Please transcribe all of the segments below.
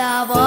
estaba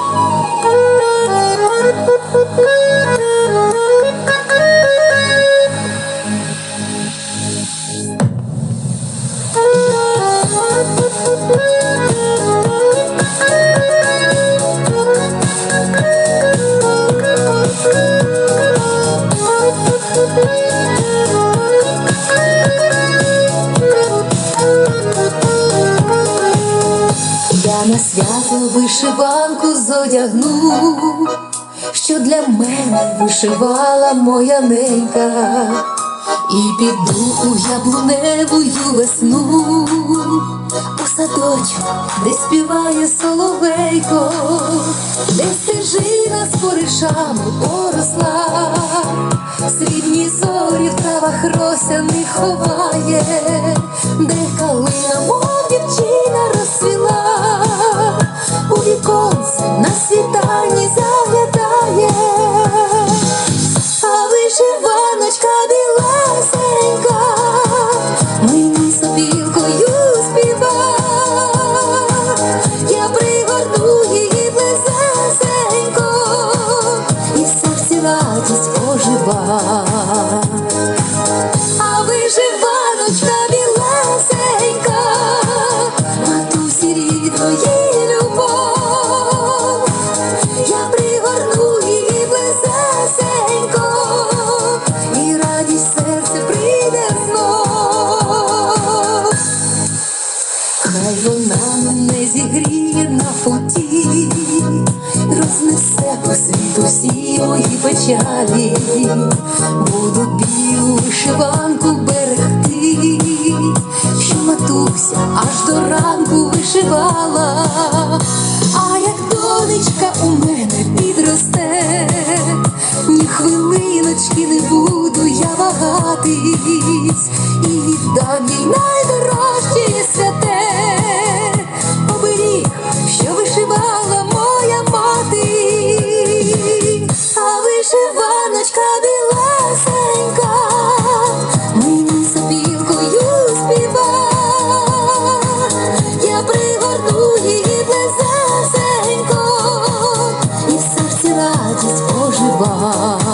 Música Я на свято вишиванку зодягну, що для мене вишивала моя ненька, і піду у яблуневую весну, у садочок, де співає соловейко, де стежина з поришами поросла, срібні зорі в травах росяних ховає, де калина, Ah. Вона мене зігріє на путі, рознесе по світу всі мої печалі, буду білу вишиванку берегти, що матуся аж до ранку вишивала, а як донечка у мене підросте, ні хвилиночки не буду я вагатись, і віддам їй найдорожче 我是吧。